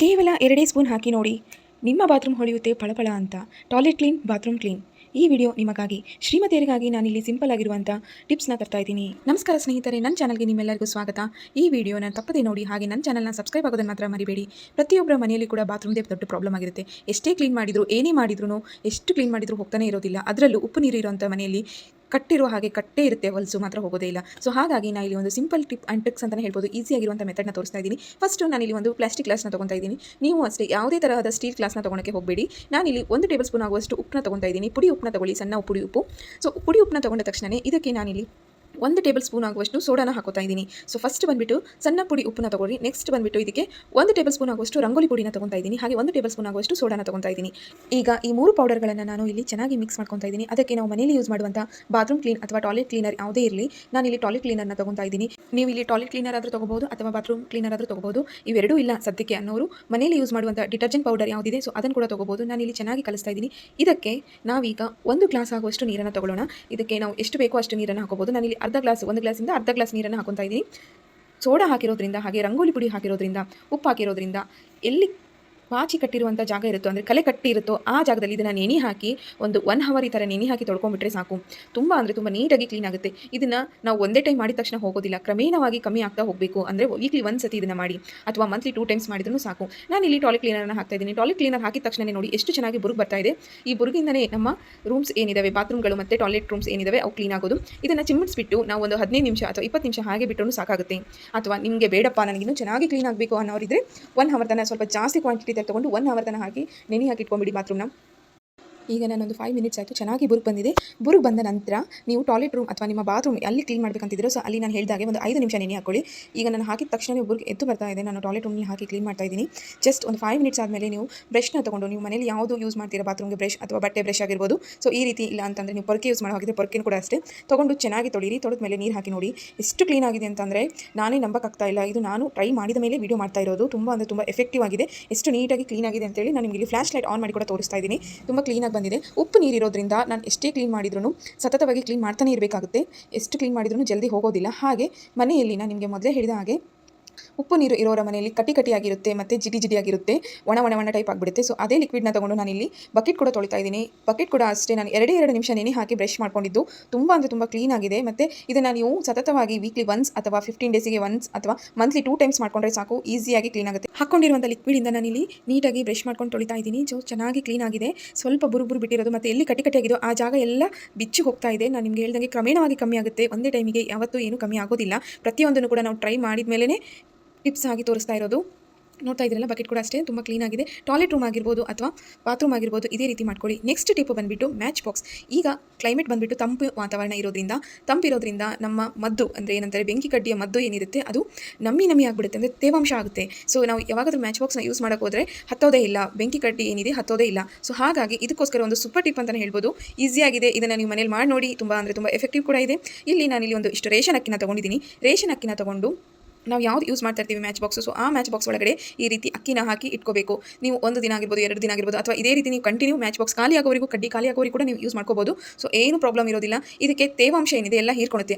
ಕೇವಲ ಎರಡೇ ಸ್ಪೂನ್ ಹಾಕಿ ನೋಡಿ. ನಿಮ್ಮ ಬಾತ್ರೂಮ್ ಹೊಳೆಯುತ್ತೆ ಫಳಫಳ ಅಂತ. Toilet clean, bathroom clean. ಈ ವಿಡಿಯೋ ನಿಮಗಾಗಿ. ಶ್ರೀಮತಿಯರಿಗಾಗಿ ನಾನಿಲ್ಲಿ ಸಿಂಪಲ್ ಆಗಿರುವಂಥ ಟಿಪ್ಸ್ನ ತರ್ತಾ ಇದ್ದೀನಿ. ನಮಸ್ಕಾರ ಸ್ನೇಹಿತರೆ, ನನ್ನ ಚಾನಲ್ಗೆ ನಿಮ್ಮೆಲ್ಲರಿಗೂ ಸ್ವಾಗತ. ಈ ವಿಡಿಯೋನ ತಪ್ಪದೇ ನೋಡಿ, ಹಾಗೆ ನನ್ನ ಚಾನಲ್ನ ಸಬ್ಸ್ಕ್ರೈಬ್ ಆಗೋದನ್ನು ಮಾತ್ರ ಮರಿಬೇಡಿ. ಪ್ರತಿಯೊಬ್ಬರ ಮನೆಯಲ್ಲಿ ಕೂಡ ಬಾತ್ರೂಮ್ದೇ ದೊಡ್ಡ ಪ್ರಾಬ್ಲಮ್ ಆಗಿರುತ್ತೆ. ಎಷ್ಟೇ ಕ್ಲೀನ್ ಮಾಡಿದ್ರು, ಏನೇ ಮಾಡಿದ್ರು ಎಷ್ಟು ಕ್ಲೀನ್ ಮಾಡಿದ್ರು ಹೋಗ್ತಾನೆ ಇರೋದಿಲ್ಲ. ಅದರಲ್ಲೂ ಉಪ್ಪು ನೀರು ಇರುವಂಥ ಮನೆಯಲ್ಲಿ ಕಟ್ಟಿರೋ ಹಾಗೆ ಕಟ್ಟೇ ಇರುತ್ತೆ, ಹೊಲಸು ಮಾತ್ರ ಹೋಗೋದೇ ಇಲ್ಲ. ಸೊ ಹಾಗಾಗಿ ನಾನು ಇಲ್ಲಿ ಒಂದು ಸಿಂಪಲ್ ಟಿಪ್ ಆ್ಯಂಡ್ ಟ್ರಿಕ್ಸ್ ಅಂತಲೇ ಹೇಳ್ಬೋದು. ಈಸಿಯಾಗಿರುವಂಥ ಮೆಥಡ್ನ ತೋರಿಸ್ತಾ ಇದ್ದೀನಿ. ಫಸ್ಟು ನಾನು ಇಲ್ಲಿ ಒಂದು ಪ್ಲಾಸ್ಟಿಕ್ ಗ್ಲಾಸ್ನ ತೊಗೊತಾ ಇದ್ದೀನಿ. ನೀವು ಅಷ್ಟೇ, ಯಾವುದೇ ತರಹದ ಸ್ಟೀಲ್ ಗ್ಲಾಸ್ನ ತೊಗೊಳಕ್ಕೆ ಹೋಗಬೇಡಿ. ನಾನು ಇಲ್ಲಿ ಒಂದು ಟೇಬಲ್ ಸ್ಪೂನ್ ಆಗುವಷ್ಟು ಉಪ್ಪನ್ನ ತೊಗೊತಾ ಇದ್ದೀನಿ. ಪುಡಿ ಉಪ್ಪನ್ನ ತಗೊಳ್ಳಿ, ಸಣ್ಣ ಪುಡಿ ಉಪ್ಪು. ಸೊ ಪುಡಿ ಉಪ್ಪನ್ನ ತೊಗೊಂಡ ತಕ್ಷಣ ಇದಕ್ಕೆ ನಾನಿಲ್ಲಿ ಒಂದು ಟೇಬಲ್ ಸ್ಪೂನ್ ಆಗುವಷ್ಟು ಸೋಡಾನ ಹಾಕೋತಾ ಇದ್ದೀನಿ. ಸೊ ಫಸ್ಟ್ ಬಂದುಬಿಟ್ಟು ಸಣ್ಣ ಪುಡಿ ಉಪ್ಪನ್ನ ತೊಗೊಳ್ಳಿ ನೆಕ್ಸ್ಟ್ ಬಂದುಬಿಟ್ಟು ಇದಕ್ಕೆ ಒಂದು ಟೇಬಲ್ ಸ್ಪೂನ್ ಆಗುವಷ್ಟು ರಂಗೋಲಿ ಪುಡಿನ ತೊಗೊತಾ ಇದ್ದೀನಿ. ಹಾಗೆ ಒಂದು ಟೇಬಲ್ ಸ್ಪೂನ್ ಆಗುವಷ್ಟು ಸೋಡಾನ ತೊಗೊತಾ ಇದ್ದೀನಿ. ಈಗ ಈ ಮೂರು ಪೌಡರ್ಗಳನ್ನು ನಾನು ಇಲ್ಲಿ ಚೆನ್ನಾಗಿ ಮಿಕ್ಸ್ ಮಾಡ್ಕೊತಾ ಇದ್ದೀನಿ. ಅದಕ್ಕೆ ನಾವು ಮನೇಲಿ ಯೂಸ್ ಮಾಡುವಂಥ ಬಾತ್ರೂಮ್ ಕ್ಲೀನ್ ಅಥವಾ ಟಾಯ್ಲೆಟ್ ಕ್ಲೀನರ್ ಯಾವುದೇ ಇರಲಿ, ನಾನು ಇಲ್ಲಿ ಟಾಯ್ಲೆಟ್ ಕ್ಲೀನರ್ನ ತೊಗೊತಾ ಇದ್ದೀನಿ. ನೀವು ಇಲ್ಲಿ ಟಾಯ್ಲೆಟ್ ಕ್ಲೀನರ್ ಆದರೂ ತೊಗೋಬಹುದು ಅಥವಾ ಬಾತ್ರೂಮ್ ಕ್ಲೀನರ್ ಆದರೂ ತೊಗೋಬೋದು ಇವೆರಡೂ ಇಲ್ಲ ಸದ್ಯಕ್ಕೆ ಅನ್ನೋರು. ಮನೇಲಿ ಯೂಸ್ ಮಾಡುವಂಥ ಡಿಟರ್ಜೆಂಟ್ ಪೌಡರ್ ಯಾವುದಿದೆ ಸೊ ಅದನ್ನು ಕೂಡ ತೊಗೋಬೋದು ನಾನು ಇಲ್ಲಿ ಚೆನ್ನಾಗಿ ಕಲಿಸ್ತಾ ಇದ್ದೀನಿ. ಇದಕ್ಕೆ ನಾವೀಗ ಒಂದು ಗ್ಲಾಸ್ ಆಗುವಷ್ಟು ನೀರನ್ನು ತಗೊಳ್ಳೋಣ. ಇದಕ್ಕೆ ನಾವು ಎಷ್ಟು ಬೇಕೋ ಅಷ್ಟು ನೀರನ್ನು ಹಾಕೋಬೋದು ನಾನಿಲ್ಲಿ ಅರ್ಧ ಗ್ಲಾಸ್, ಒಂದು ಗ್ಲಾಸಿಂದ ಅರ್ಧ ಗ್ಲಾಸ್ ನೀರನ್ನು ಹಾಕೊತಾ ಇದ್ದೀನಿ. ಸೋಡಾ ಹಾಕಿರೋದ್ರಿಂದ, ಹಾಗೆ ರಂಗೋಲಿ ಪುಡಿ ಹಾಕಿರೋದ್ರಿಂದ, ಉಪ್ಪು ಹಾಕಿರೋದ್ರಿಂದ ಎಲ್ಲಿ ಪಾಚಿ ಕಟ್ಟಿರುವಂಥ ಜಾಗ ಇರುತ್ತೋ, ಅಂದರೆ ಕಲೆ ಕಟ್ಟಿ ಇರುತ್ತೋ, ಆ ಜಾಗದಲ್ಲಿ ಇದನ್ನು ನೆನೆ ಹಾಕಿ, ಒಂದು ಒನ್ ಹವರ್ ಈ ಥರ ನೆನೆ ಹಾಕಿ ತೊಳ್ಕೊಂಡ್ಬಿಟ್ರೆ ಸಾಕು. ತುಂಬ ಅಂದರೆ ತುಂಬ ನೀಟಾಗಿ ಕ್ಲೀನ್ ಆಗುತ್ತೆ. ಇದನ್ನು ನಾವು ಒಂದೇ ಟೈಮ್ ಮಾಡಿದ ತಕ್ಷಣ ಹೋಗೋದಿಲ್ಲ. ಕ್ರಮೇಣವಾಗಿ ಕಮ್ಮಿ ಆಗ್ತಾ ಹೋಗಬೇಕು. ಅಂದರೆ ವೀಕ್ಲಿ ಒಂದು ಸತಿ ಇದನ್ನು ಮಾಡಿ, ಅಥವಾ ಮಂತ್ಲಿ ಟೂ ಟೈಮ್ಸ್ ಮಾಡಿದ್ರೂ ಸಾಕು. ನಾನು ಇಲ್ಲಿ ಟಾಯ್ಲೆಟ್ ಕ್ಲೀನರ್ನ ಹಾಕ್ತಾ ಇದ್ದೀನಿ. ಟಾಯ್ಲೆಟ್ ಕ್ಲೀನರ್ ಹಾಕಿದ ತಕ್ಷಣ ನೋಡಿ ಎಷ್ಟು ಚೆನ್ನಾಗಿ ಬುರುಗ್ ಬರ್ತಾ ಇದೆ. ಈ ಬುರುಗಿಂದನೇ ನಮ್ಮ ರೂಮ್ಸ್ ಏನಿದಾವೆ? ಬಾತ್ರೂಮ್ಗಳು ಮತ್ತು ಟಾಯ್ಲೆಟ್ ರೂಮ್ಸ್ ಏನಿದಾವೆ? ಅವು ಕ್ಲೀನ್ ಆಗೋದು. ಇದನ್ನು ಚಿಮ್ಮಿಸ್ಬಿಟ್ಟು ನಾವು ಒಂದು ಹದಿನೈದು ನಿಮಿಷ ಅಥವಾ ಇಪ್ಪತ್ತು ನಿಮಿಷ ಹಾಗೆ ಬಿಟ್ಟರು ಸಾಕಾಗುತ್ತೆ. ಅಥವಾ ನಿಮಗೆ ಬೇಡಪ್ಪ, ನನಗಿನ್ನೂ ಚೆನ್ನಾಗಿ ಕ್ಲೀನ್ ಆಗಬೇಕು ಅನ್ನೋರಿದ್ರೆ ಒನ್ ಅವರ್ ತನ ಸ್ವಲ್ಪ ಜಾಸ್ತಿ ಕ್ವಾಂಟಿಟಿ ತೊಗೊಂಡು ಒನ್ ಅವರ್ ತನಕ ಹಾಕಿ ನೆನೆ ಹಾಕಿ ಇಟ್ಕೊಂಬಿಡಿ ಬಾತ್ರೂಮ್ನ ಈಗ ನಾನೊಂದು ಫೈವ್ ಮಿನಿಟ್ಸ್ ಆಯಿತು, ಚೆನ್ನಾಗಿ ಬುರುಗ್ ಬಂದಿದೆ. ಬುರುಗ್ ಬಂದ ನಂತರ ನೀವು ಟಾಯ್ಲೆಟ್ ರೂಮ್ ಅಥವಾ ನಿಮ್ಮ ಬಾತ್ರೂಮ್ ಅಲ್ಲಿ ಕ್ಲೀನ್ ಮಾಡಬೇಕಂತಿದ್ರು, ಸೊ ಅಲ್ಲಿ ನಾನು ಹೇಳಿದಾಗೆ ಒಂದು ಐದು ನಿಮಿಷ ನೆನೆ ಹಾಕೊಳ್ಳಿ. ಈಗ ನಾನು ಹಾಕಿದ ತಕ್ಷಣ ಬುರುಗ್ ಎದ್ದು ಬರ್ತಾ ಇದೆ, ನಾನು ಟಾಯ್ಲೆಟ್ ರೂಮ್ನಲ್ಲಿ ಹಾಕಿ ಕ್ಲೀನ್ ಮಾಡ್ತಾ ಇದ್ದೀನಿ. ಜಸ್ಟ್ ಒಂದು ಫೈವ್ ಮಿನಿಟ್ಸ್ ಆದಮೇಲೆ ನೀವು ಬ್ರಷ್ನ ತೊಗೊಂಡು, ನೀವು ಮನೇಲಿ ಯಾವುದು ಯೂಸ್ ಮಾಡ್ತೀರಾ ಬಾತ್ರೂಮ್ಗೆ ಬ್ರಷ್ ಅಥವಾ ಬಟ್ಟೆ ಬ್ರಷ್ ಆಗಿರ್ಬೋದು, ಸೊ ಈ ರೀತಿ ಇಲ್ಲ ಅಂತಂದರೆ ನೀವು ಪೊರ್ಕೆ ಯೂಸ್ ಮಾಡೋ ಹಾಗಿದ್ರೆ ಪೊರಕೆನೂ ಕೂಡ ಅಷ್ಟೇ. ತೊಗೊಂಡು ಚೆನ್ನಾಗಿ ತೊಳಿರಿ, ತೊಳೆದ ಮೇಲೆ ನೀರು ಹಾಕಿ ನೋಡಿ. ಎಷ್ಟು ಕ್ಲೀನ್ ಆಗಿದೆ ಅಂತಂದರೆ ನಾನೇ ನಂಬಕ್ಕಾಗ್ತಾ ಇಲ್ಲ. ಇದು ನಾನು ಟ್ರೈ ಮಾಡಿದ ಮೇಲೆ ವಿಡಿಯೋ ಮಾಡ್ತಾ ಇರೋದು. ತುಂಬ ಅಂದರೆ ತುಂಬ ಎಫೆಕ್ಟಿವ್ ಆಗಿದೆ. ಎಷ್ಟು ನೀಟಾಗಿ ಕ್ಲೀನ್ ಆಗಿದೆ ಅಂತೇಳಿ ನಾನು ನಿಮಗೆ ಫ್ಲಾಶ್ ಲೈಟ್ ಆನ್ ಮಾಡಿ ಕೂಡ ತೋರಿಸ್ತಾ ಇದ್ದೀನಿ. ತುಂಬ ಕ್ಲೀನಾಗಿ ಬಂದಿದೆ. ಉಪ್ಪು ನೀರಿರೋದ್ರಿಂದ ನಾನು ಎಷ್ಟೇ ಕ್ಲೀನ್ ಮಾಡಿದ್ರು ಸತತವಾಗಿ ಕ್ಲೀನ್ ಮಾಡ್ತಾನೆ ಇರಬೇಕಾಗುತ್ತೆ. ಎಷ್ಟು ಕ್ಲೀನ್ ಮಾಡಿದ್ರು ಜಲ್ದಿ ಹೋಗೋದಿಲ್ಲ. ಹಾಗೆ ಮನೆಯಲ್ಲಿ ನಾನು ನಿಮಗೆ ಮೊದಲೇ ಹೇಳಿದ ಹಾಗೆ ಉಪ್ಪು ನೀರು ಇರೋರ ಮನೆಯಲ್ಲಿ ಕಟ್ಟಿ ಕಟ್ಟಿಯಾಗಿರುತ್ತೆ ಮತ್ತು ಜಿಡಿ ಜಿಡಿಯಾಗಿರುತ್ತೆ ಒಣ ಒಣ ಒಣ ಟೈಪ್ ಆಗಿಬಿಡುತ್ತೆ. ಸೊ ಅದೇ ಲಿಕ್ವಿಡ್ನ ತೊಗೊಂಡು ನಾನಿಲ್ಲಿ ಬಕೆಟ್ ಕೂಡ ತೊಳಿತಾ ಇದ್ದೀನಿ. ಬಕೆಟ್ ಕೂಡ ಅಷ್ಟೇ ನಾನು ಎರಡೇ ಎರಡು ನಿಮಿಷ ನೆನೆ ಹಾಕಿ ಬ್ರಷ್ ಮಾಡ್ಕೊಂಡಿದ್ದು. ತುಂಬ ಅಂದರೆ ತುಂಬ ಕ್ಲೀನ್ ಆಗಿದೆ. ಮತ್ತು ಇದನ್ನು ನೀವು ಸತತವಾಗಿ ವೀಕ್ಲಿ ಒನ್ಸ್ ಅಥವಾ ಫಿಫ್ಟೀನ್ ಡೇಸಿಗೆ ಒನ್ಸ್ ಅಥವಾ ಮಂತ್ಲಿ ಟೂ ಟೈಮ್ಸ್ ಮಾಡ್ಕೊಂಡ್ರೆ ಸಾಕು ಈಸಿಯಾಗಿ ಕ್ಲೀನ್ ಆಗುತ್ತೆ. ಹಾಕೊಂಡಿರುವಂಥ ಲಿಕ್ವಿಡಿಂದ ನಾನಿಲ್ಲಿ ನೀಟಾಗಿ ಬ್ರಷ್ ಮಾಡ್ಕೊಂಡು ತೊಳಿತಾ ಇದ್ದೀನಿ. ಸೊ ಚೆನ್ನಾಗಿ ಕ್ಲೀನ್ ಆಗಿದೆ. ಸ್ವಲ್ಪ ಬುರು ಬುರು ಬಿಟ್ಟಿರೋದು ಮತ್ತು ಎಲ್ಲಿ ಕಟ್ಟಿ ಕಟ್ಟಿಯಾಗಿದೋ ಆ ಜಾಗ ಎಲ್ಲ ಬಿಚ್ಚಿ ಹೋಗ್ತಾ ಇದೆ. ನಾನು ನಿಮಗೆ ಹೇಳ್ದಂಗೆ ಕ್ರಮೇಣವಾಗಿ ಕಮ್ಮಿ ಆಗುತ್ತೆ. ಒಂದೇ ಟೈಮಿಗೆ ಯಾವತ್ತೂ ಏನೂ ಕಮ್ಮಿ ಆಗೋದಿಲ್ಲ. ಪ್ರತಿಯೊಂದನ್ನು ಕೂಡ ನಾವು ಟ್ರೈ ಮಾಡಿದ ಮೇಲೇ ಟಿಪ್ಸ್ ಆಗಿ ತೋರಿಸ್ತಾ ಇರೋದು. ನೋಡ್ತಾ ಇದ್ರಲ್ಲ ಬಕೆಟ್ ಕೂಡ ಅಷ್ಟೇ. ತುಂಬ ಕ್ಲೀನ್ ಆಗಿದೆ. ಟಾಯ್ಲೆಟ್ ರೂಮ್ ಆಗಿರ್ಬೋದು ಅಥವಾ ಬಾತ್ರೂಮ್ ಆಗಿರ್ಬೋದು ಇದೇ ರೀತಿ ಮಾಡ್ಕೊಳ್ಳಿ. ನೆಕ್ಸ್ಟ್ ಟಿಪ್ ಬಂದುಬಿಟ್ಟು ಮ್ಯಾಚ್ ಬಾಕ್ಸ್ ಈಗ ಕ್ಲೈಮೇಟ್ ಬಂದುಬಿಟ್ಟು ತಂಪು ವಾತಾವರಣ ಇರೋದ್ರಿಂದ ತಂಪಿರೋದ್ರಿಂದ ನಮ್ಮ ಮದ್ದು ಅಂದರೆ ಏನಂತಾರೆ, ಬೆಂಕಿ ಕಡ್ಡಿಯ ಮದ್ದು ಏನಿರುತ್ತೆ, ಅದು ನಮ್ಮಿ ನಮ್ಮಿ ಆಗಿಬಿಡುತ್ತೆ ಅಂದರೆ ತೇವಾಂಶ ಆಗುತ್ತೆ. ಸೊ ನಾವು ಯಾವಾಗಾದ್ರೂ ಮ್ಯಾಚ್ ಬಾಕ್ಸ್ನ ಯೂಸ್ ಮಾಡೋಕೆ ಹೋದರೆ ಹತ್ತೋದೇ ಇಲ್ಲ. ಬೆಂಕಿ ಕಡ್ಡಿ ಏನಿದೆ ಹತ್ತೋದೇ ಇಲ್ಲ. ಸೊ ಹಾಗಾಗಿ ಇದಕ್ಕೋಸ್ಕರ ಒಂದು ಸೂಪರ್ ಟಿಪ್ ಅಂತಲೇ ಹೇಳ್ಬೋದು. ಈಸಿಯಾಗಿದೆ ಇದನ್ನು ನೀವು ಮನೇಲಿ ಮಾಡಿ ನೋಡಿ. ತುಂಬ ಅಂದರೆ ತುಂಬ ಎಫೆಕ್ಟಿವ್ ಕೂಡ ಇದೆ. ಇಲ್ಲಿ ನಾನು ಇಲ್ಲಿ ಒಂದು ಇಷ್ಟು ರೇಷನ್ ಅಕ್ಕಿನ ತೊಗೊಂಡಿದ್ದೀನಿ. ರೇಷನ್ ಅಕ್ಕಿನ ತೊಗೊಂಡು ನಾವು ಯಾವ್ದು ಯೂಸ್ ಮಾಡ್ತಾ ಇರ್ತೀವಿ ಮ್ಯಾಚ್ ಬಾಕ್ಸು ಸೊ ಆ ಮ್ಯಾಚ್ ಬಾಕ್ಸ್ ಒಳಗಡೆ ಈ ರೀತಿ ಅಕ್ಕಿನ ಹಾಕಿ ಇಟ್ಕೋಬೇಕು. ನೀವು ಒಂದು ದಿನ ಆಗಿರ್ಬೋದು, ಎರಡು ದಿನ ಆಗಿರ್ಬೋದು, ಅಥವಾ ಇದೇ ರೀತಿ ನೀವು ಕಂಟಿನ್ಯೂ ಮ್ಯಾಚ್ ಬಾಕ್ಸ್ ಖಾಲಿ ಆಗೋವರೆಗೂ ಕಡ್ಡಿ ಖಾಲಿ ಆಗೋವರೆಗೂ ಕೂಡ ನೀವು ಯೂಸ್ ಮಾಡ್ಕೋಬೋದು. ಸೊ ಏನು ಪ್ರಾಬ್ಲಮ್ ಇರೋದಿಲ್ಲ. ಇದಕ್ಕೆ ತೇವಾಂಶ ಏನಿದೆ, ಎಲ್ಲ ಹೀರ್ಕೊಳುತ್ತೆ